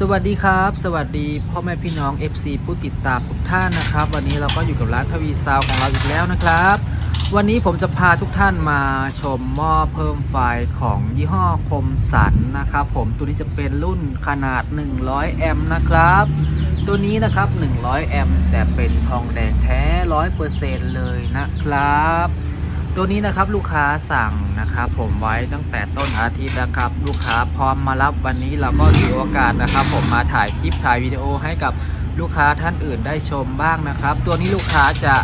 สวัสดีครับ สวัสดีพ่อแม่พี่น้อง FC ผู้ติดตามทุกท่านนะครับ วันนี้เราก็อยู่กับร้านทวีซาวของเราอีกแล้วนะครับ วันนี้ผมจะพาทุกท่านมาชมหม้อเพิ่มไฟของยี่ห้อคมสันนะครับผมตัวนี้จะเป็นรุ่นขนาด 100 แอมป์นะครับ ตัวนี้นะครับ 100 แอมป์แต่เป็นทองแดงแท้ 100%เลยนะครับ ตัวนี้นะครับลูกค้าสั่งนะครับผมไว้ตั้งแต่ต้นอาทิตย์นะครับ ลูกค้าพร้อมมารับวันนี้เราก็ถือโอกาสนะครับ ผมมาถ่ายคลิปถ่ายวิดีโอให้กับลูกค้าท่านอื่นได้ชมบ้างนะครับ ตัวนี้ลูกค้าจะ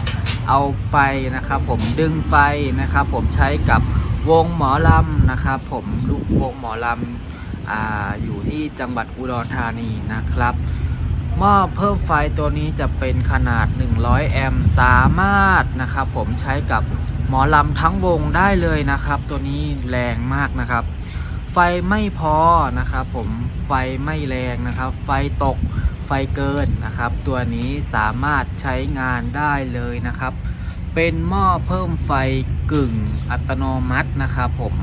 เอาไปนะครับ ผมดึงไฟนะครับ ผมใช้กับวงหมอลำนะครับ ผมลูกวงหมอลำออยู่ที่จังหวัดอุดรธานีนะครับหม้อเพิ่มไฟตัวนี้จะเป็นขนาด 100 แอมป์สามารถนะครับ ผมใช้กับ หมอลำทั้งวงได้เลยนะครับ ตัวนี้แรงมากนะครับ ไฟไม่พอนะครับ ผมไฟไม่แรงนะครับ ไฟตกไฟเกินนะครับ ตัวนี้สามารถใช้งานได้เลยนะครับ เป็นหม้อเพิ่มไฟกึ่งอัตโนมัตินะครับ ผม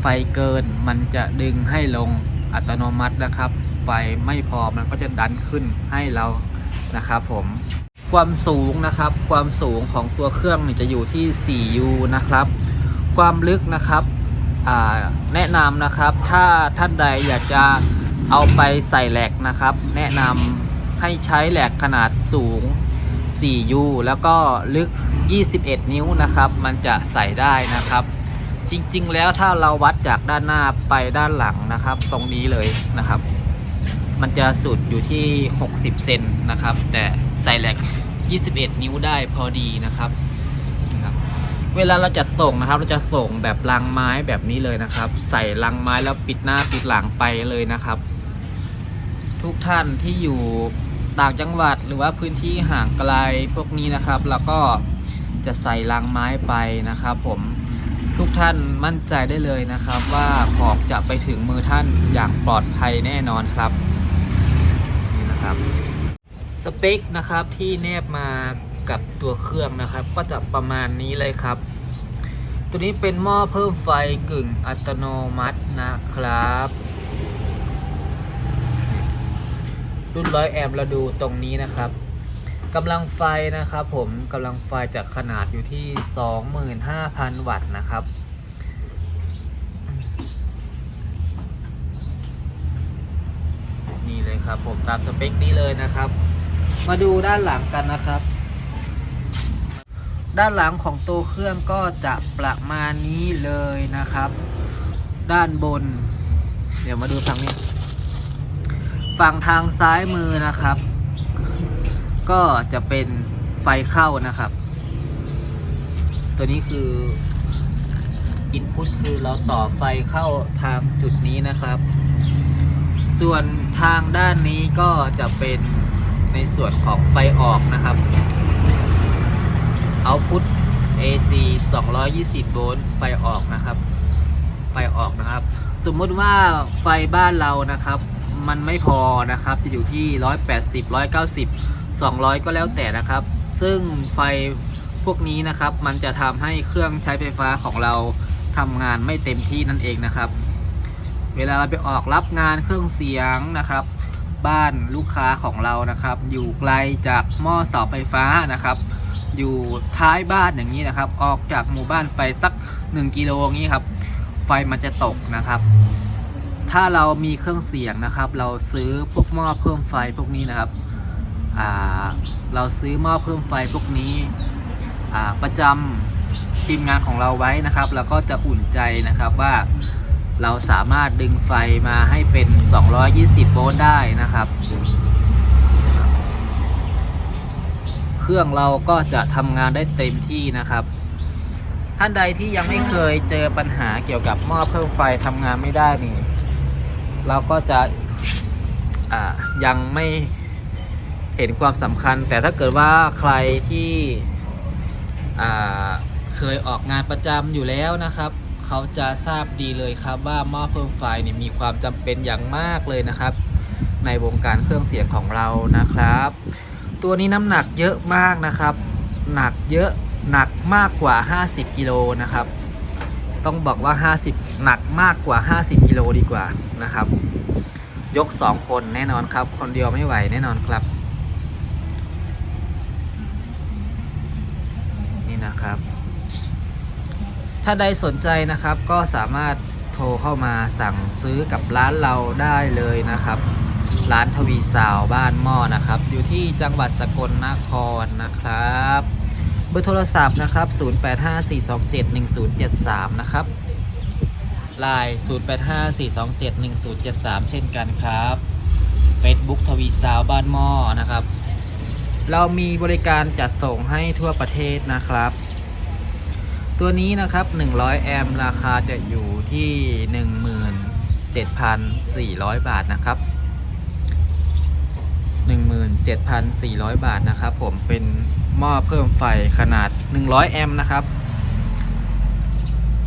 ไฟเกินมันจะดึงให้ลงอัตโนมัตินะครับ ไฟไม่พอมันก็จะดันขึ้นให้เรานะครับผม ความสูงนะครับ ความสูงของตัวเครื่องจะอยู่ที่ 4U นะครับ ความลึกนะครับแนะนำนะครับถ้าท่านใดอยากจะเอาไปใส่แหลกนะครับ แนะนำให้ใช้แหลกขนาดสูง 4U แล้วก็ลึก 21 นิ้วนะครับ มันจะใส่ได้นะครับ จริงๆ แล้วถ้าเราวัดจากด้านหน้าไปด้านหลังนะครับ ตรงนี้เลยนะครับ มันจะสุดอยู่ที่ 60 เซนนะครับ แต่ ใส่แหลก 21 นิ้วได้พอดีนะครับนะครับ เวลาเราจะส่งนะครับ เราจะส่งแบบลังไม้แบบนี้เลยนะครับ ใส่ลังไม้แล้วปิดหน้าปิดหลังไปเลยนะครับ ทุกท่านที่อยู่ต่างจังหวัดหรือว่าพื้นที่ห่างไกลพวกนี้นะครับ แล้วก็จะใส่ลังไม้ไปนะครับ ผมทุกท่านมั่นใจได้เลยนะครับ ว่าของจะไปถึงมือท่านอย่างปลอดภัยแน่นอนครับนี่นะครับ สเปคนะครับที่แนบมากับตัวเครื่องนะครับ ก็จะประมาณนี้เลยครับ ตัวนี้เป็นหม้อเพิ่มไฟกึ่งอัตโนมัตินะครับ รุ่นร้อยแอมป์เราดูตรงนี้นะครับกำลังไฟนะครับผมกำลังไฟจากขนาดอยู่ที่ 25,000 วัตต์นะครับนี่เลยครับผมตามสเปคนี้เลยนะครับ มาดูด้านหลังกันนะครับ ด้านหลังของตัวเครื่องก็จะประมาณนี้เลยนะครับ ด้านบน เดี๋ยวมาดูฝั่งนี้ ฝั่งทางซ้ายมือนะครับ ก็จะเป็นไฟเข้านะครับ ตัวนี้คืออินพุตคือเราต่อไฟเข้าทางจุดนี้นะครับ ส่วนทางด้านนี้ก็จะเป็น ในส่วนของไฟออกนะครับ เอาพุต AC 220 โวลต์ไฟออกนะครับ ไฟออกนะครับ สมมุติว่าไฟบ้านเรานะครับ มันไม่พอนะครับ จะอยู่ที่ 180 190 200 ก็แล้วแต่นะครับ ซึ่งไฟพวกนี้นะครับ มันจะทำให้เครื่องใช้ไฟฟ้าของเราทำงานไม่เต็มที่นั่นเองนะครับ เวลาเราไปออกรับงานเครื่องเสียงนะครับ บ้านลูกค้าของเรานะครับ อยู่ไกลจากหม้อเสาไฟฟ้านะครับ อยู่ท้ายบ้านอย่างนี้นะครับ ออกจากหมู่บ้านไปสัก 1 กิโลอย่างนี้ครับ ไฟมันจะตกนะครับ ถ้าเรามีเครื่องเสียงนะครับ เราซื้อพวกหม้อเพิ่มไฟพวกนี้นะครับเราซื้อหม้อเพิ่มไฟพวกนี้ประจำทีมงานของเราไว้นะครับ แล้วก็จะอุ่นใจนะครับว่า เราสามารถดึงไฟมาให้เป็น 220 โวลต์ได้นะครับ เครื่องเราก็จะทำงานได้เต็มที่นะครับ ท่านใดที่ยังไม่เคยเจอปัญหาเกี่ยวกับหม้อเพิ่มไฟทำงานไม่ได้นี่ เราก็จะยังไม่เห็นความสำคัญ แต่ถ้าเกิดว่าใครที่เคยออกงานประจำอยู่แล้วนะครับ เขาจะทราบดีเลยครับว่าหม้อเพิ่มไฟเนี่ยมีความจำเป็นอย่างมากเลยนะครับ ในวงการเครื่องเสียงของเรานะครับ ตัวนี้น้ำหนักเยอะมากนะครับ หนักเยอะหนักมากกว่า 50กิโลนะครับ ต้องบอกว่า 50 หนักมากกว่า 50กิโลดีกว่านะครับ ยกสองคนแน่นอนครับ คนเดียวไม่ไหวแน่นอนครับ นี่นะครับ ถ้าใดสนใจนะครับก็สามารถโทรเข้ามาสั่งซื้อกับร้านเราได้เลยนะครับ ร้านทวีสาวบ้านหม้อนะครับ อยู่ที่จังหวัดสกลนครนะครับเบอร์โทรศัพท์นะครับ 0854271073 นะครับไลน์0854271073 เช่นกันครับ Facebook ทวีสาวบ้านหม้อนะครับ เรามีบริการจัดส่งให้ทั่วประเทศนะครับ ตัวนี้นะครับ 100 แอมป์ราคาจะอยู่ที่ 17,400 บาทนะครับ 17,400 บาทนะครับผมเป็นหม้อเพิ่มไฟขนาด 100 แอมป์นะครับ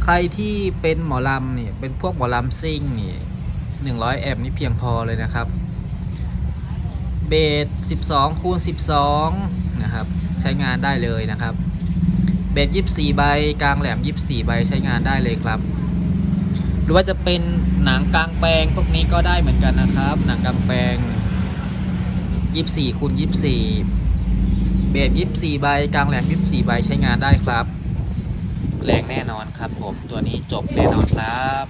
ใครที่เป็นหมอลำนี่เป็นพวกหมอลำซิ่งนี่100 แอมป์นี่เพียงพอเลยนะครับเบส12คูณ12 นะครับ ใช้งานได้เลยนะครับ เบส24ใบกลางแหลม24ใบใช้งานได้เลยครับ หรือว่าจะเป็นหนังกลางแปลงพวกนี้ก็ได้เหมือนกันนะครับ หนังกลางแปลง24คูณ24เบส24ใบกลางแหลม24ใบใช้งานได้ครับ แรงแน่นอนครับผมตัวนี้จบแน่นอนครับ